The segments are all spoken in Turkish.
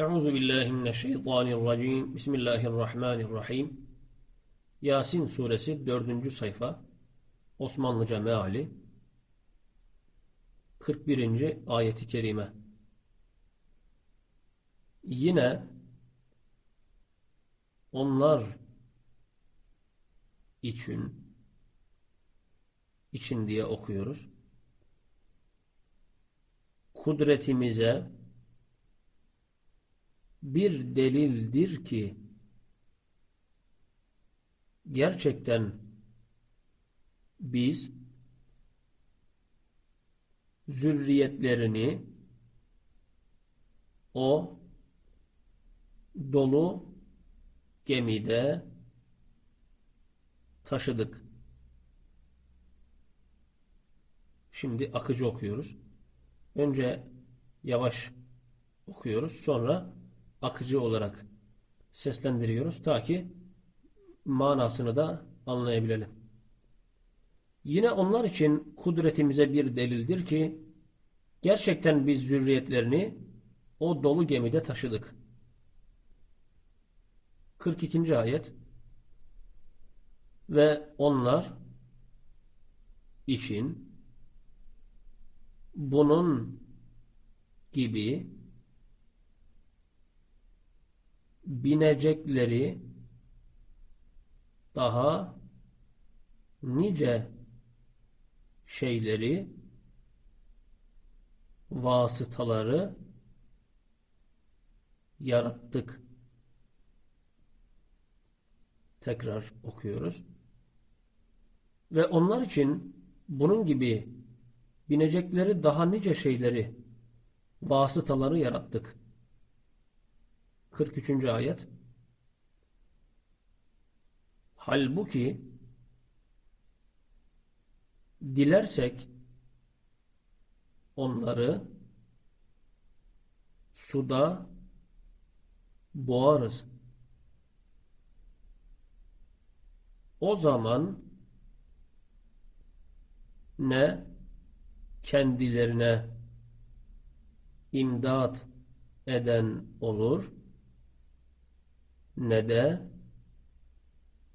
Euzu billahi mineşşeytanirracim. Bismillahirrahmanirrahim. Yasin suresi 4. sayfa. Osmanlıca meali. 41. ayeti kerime. Yine onlar için için diye okuyoruz. Kudretimize bir delildir ki gerçekten biz zürriyetlerini o dolu gemide taşıdık. Şimdi akıcı okuyoruz. Önce yavaş okuyoruz. Sonra akıcı olarak seslendiriyoruz ta ki manasını da anlayabilelim. Yine onlar için kudretimize bir delildir ki gerçekten biz zürriyetlerini o dolu gemide taşıdık. 42. ayet ve onlar için bunun gibi binecekleri daha nice şeyleri vasıtaları yarattık. Tekrar okuyoruz. Ve onlar için bunun gibi binecekleri daha nice şeyleri vasıtaları yarattık. 43. ayet Halbuki dilersek onları suda boğarız. O zaman ne kendilerine imdat eden olur ne de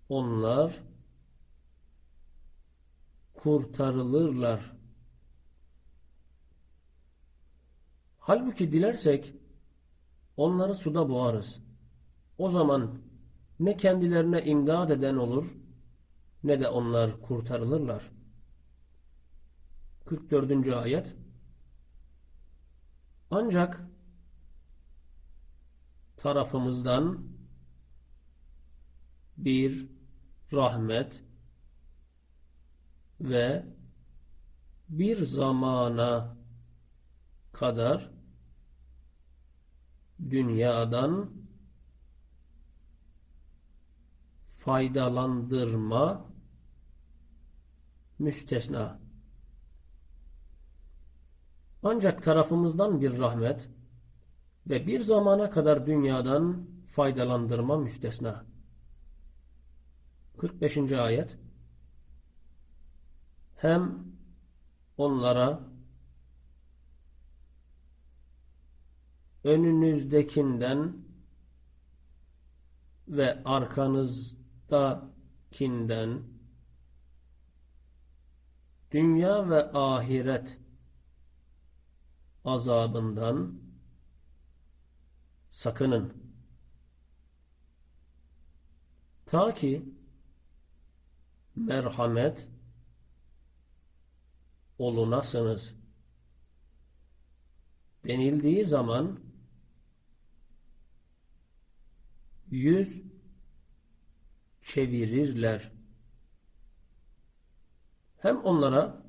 onlar kurtarılırlar. Halbuki dilersek onları suda boğarız. O zaman ne kendilerine imdad eden olur ne de onlar kurtarılırlar. 44. ayet Ancak tarafımızdan bir rahmet ve bir zamana kadar dünyadan faydalandırma müstesna. Ancak tarafımızdan bir rahmet ve bir zamana kadar dünyadan faydalandırma müstesna. 45. ayet hem onlara önünüzdekinden ve arkanızdakinden dünya ve ahiret azabından sakının. Ta ki merhamet olunasınız denildiği zaman yüz çevirirler. Hem onlara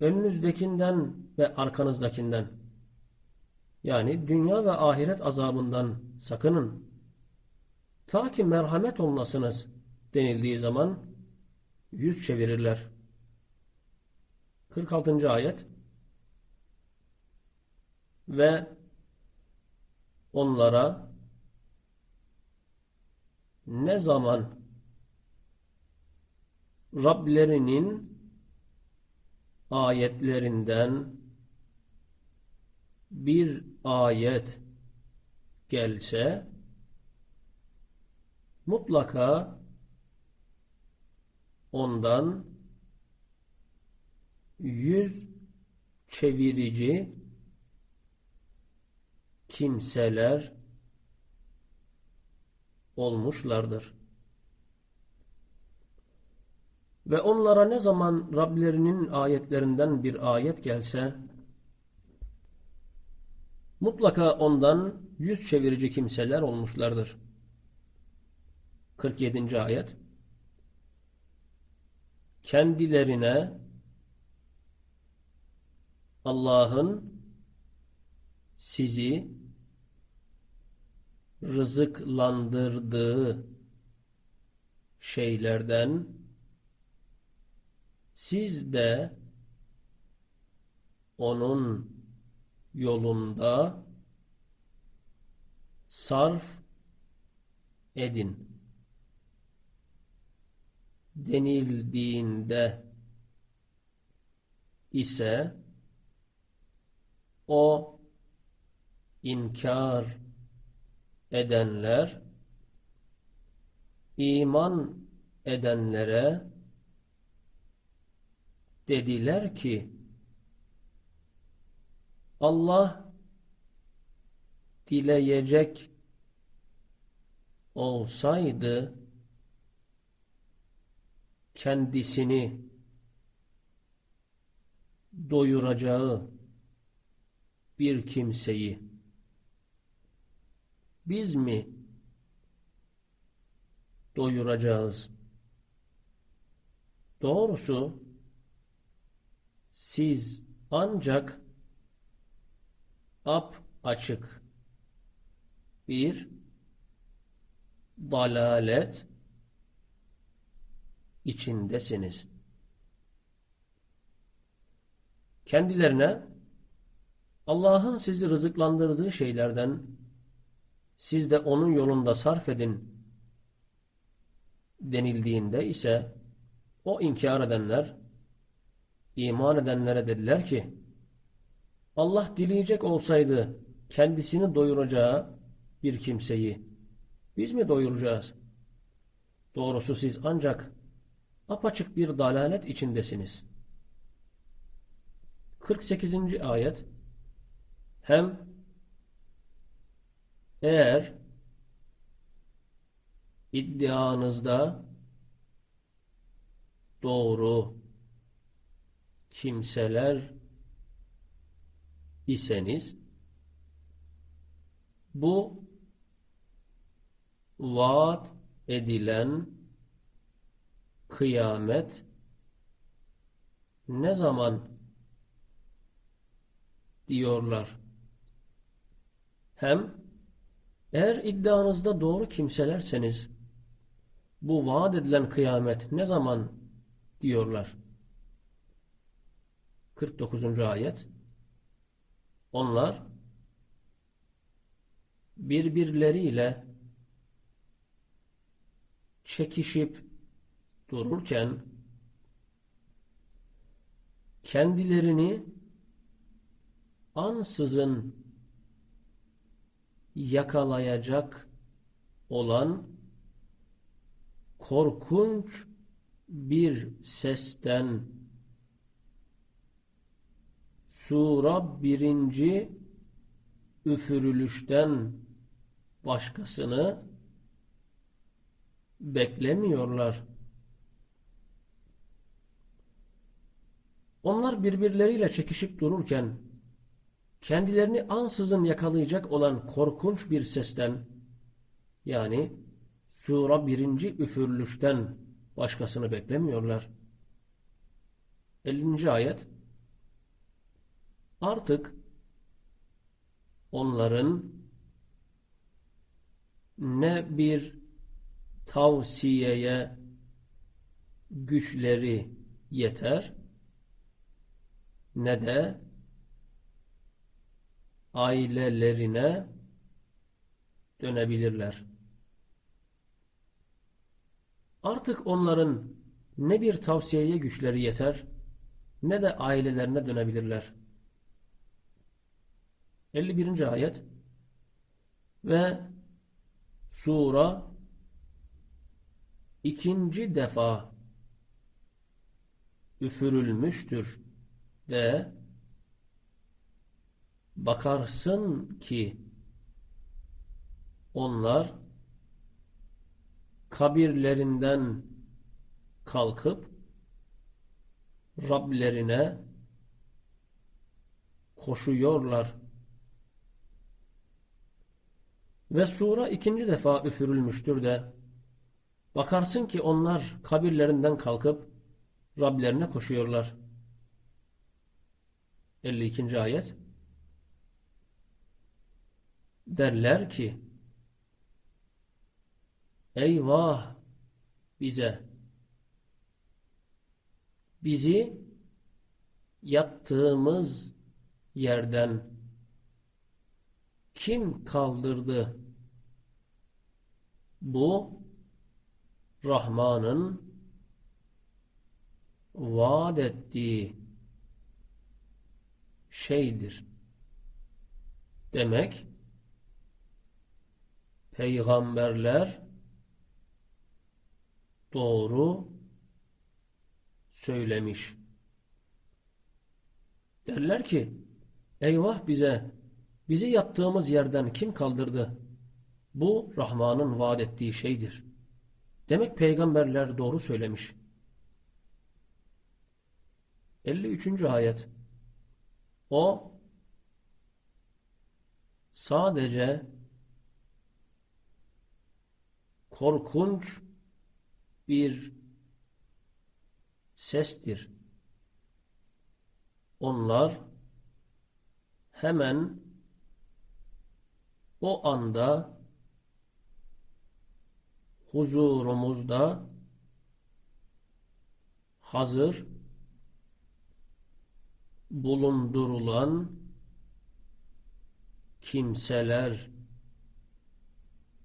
önünüzdekinden ve arkanızdakinden yani dünya ve ahiret azabından sakının. Ta ki merhamet olunasınız denildiği zaman yüz çevirirler. 46. ayet ve onlara ne zaman Rablerinin ayetlerinden bir ayet gelse mutlaka ondan yüz çevirici kimseler olmuşlardır. Ve onlara ne zaman Rablerinin ayetlerinden bir ayet gelse, mutlaka ondan yüz çevirici kimseler olmuşlardır. 47. ayet Kendilerine Allah'ın sizi rızıklandırdığı şeylerden siz de onun yolunda sarf edin denildiğinde ise o inkar edenler iman edenlere dediler ki Allah dileyecek olsaydı kendisini doyuracağı bir kimseyi biz mi doyuracağız? Doğrusu siz ancak ap açık bir dalalet içindesiniz. Kendilerine Allah'ın sizi rızıklandırdığı şeylerden siz de onun yolunda sarf edin denildiğinde ise o inkar edenler iman edenlere dediler ki Allah dileyecek olsaydı kendisini doyuracağı bir kimseyi biz mi doyuracağız? Doğrusu siz ancak apaçık bir dalalet içindesiniz. 48. ayet hem eğer iddianızda doğru kimseler iseniz bu vaat edilen kıyamet ne zaman diyorlar. Hem eğer iddianızda doğru kimselerseniz bu vaat edilen kıyamet ne zaman diyorlar. 49. ayet Onlar birbirleriyle çekişip dururken kendilerini ansızın yakalayacak olan korkunç bir sesten sura birinci üfürülüşten başkasını beklemiyorlar. Onlar birbirleriyle çekişip dururken kendilerini ansızın yakalayacak olan korkunç bir sesten yani sura birinci üfürülüşten başkasını beklemiyorlar. 50. ayet Artık onların ne bir tavsiyeye güçleri yeter ne de ailelerine dönebilirler. Artık onların ne bir tavsiyeye güçleri yeter ne de ailelerine dönebilirler. 51. ayet ve sura ikinci defa üfürülmüştür de bakarsın ki onlar kabirlerinden kalkıp Rablerine koşuyorlar. Ve sura ikinci defa üfürülmüştür de bakarsın ki onlar kabirlerinden kalkıp Rablerine koşuyorlar. 52. ayet derler ki eyvah bize bizi yattığımız yerden kim kaldırdı? Bu Rahman'ın vaat ettiği şeydir. Demek peygamberler doğru söylemiş. Derler ki eyvah bize bizi yattığımız yerden kim kaldırdı? Bu Rahman'ın vaat ettiği şeydir. Demek peygamberler doğru söylemiş. 53. ayet O sadece korkunç bir sestir. Onlar hemen o anda huzurumuzda hazır bulundurulan kimseler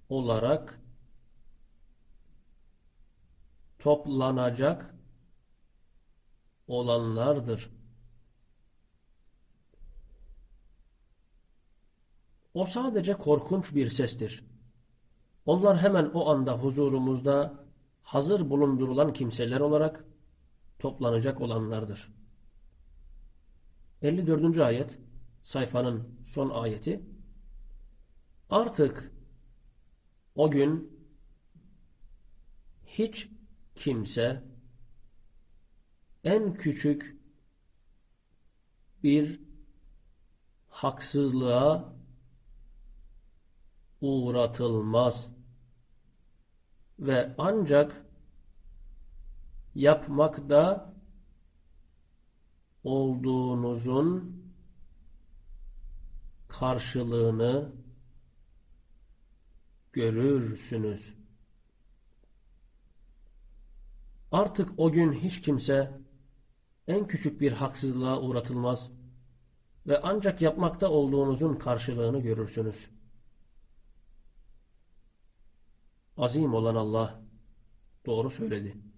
olarak toplanacak olanlardır. O sadece korkunç bir sestir. Onlar hemen o anda huzurumuzda hazır bulundurulan kimseler olarak toplanacak olanlardır. 54. ayet sayfanın son ayeti Artık o gün hiç kimse en küçük bir haksızlığa uğratılmaz ve ancak yapmakta olduğunuzun karşılığını görürsünüz. Artık o gün hiç kimse en küçük bir haksızlığa uğratılmaz ve ancak yapmakta olduğunuzun karşılığını görürsünüz. Azim olan Allah doğru söyledi.